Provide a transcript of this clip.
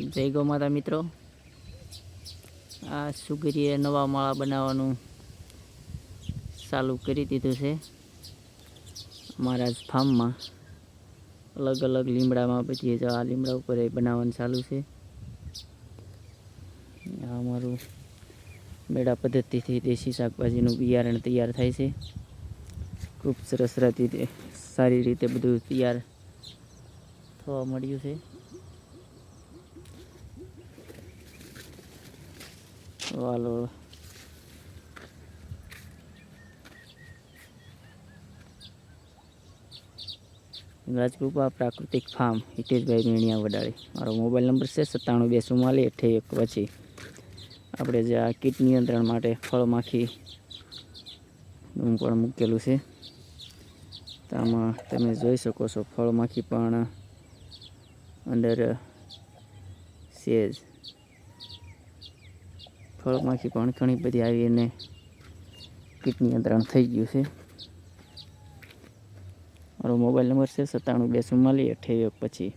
જય ગૌ માતા મિત્રો. આ સુગરીએ નવા માળા બનાવવાનું ચાલુ કરી દીધું છે. અમારા જ ફાર્મમાં અલગ અલગ લીમડામાં બધી જો આ લીમડા ઉપર એ બનાવવાનું ચાલુ છે. આ અમારું મેળા પદ્ધતિથી દેશી શાકભાજીનું બિયારણ તૈયાર થાય છે. ખૂબ સરસ રીતે સારી રીતે બધું તૈયાર થવા મળ્યું છે. વાલોળ રાજકૃપા પ્રાકૃતિક ફાર્મ હિતેશભાઈ મેણિયા વડાળી. મારો મોબાઈલ નંબર છે સત્તાણું બે ચુમ્માલીસ અઠ્યાવી એક પછી આપણે જે આ કીટ નિયંત્રણ માટે ફળમાખી પણ મૂકેલું છે. આમાં તમે જોઈ શકો છો ફળમાખી પણ અંદર સેજ ફળમાખી પણ ઘણી બધી આવી અને કીટ નિયંત્રણ થઈ ગયું છે. મારો મોબાઈલ નંબર છે સત્તાણું બે ચુમ્માલીસ અઠ્યાવીસ પછી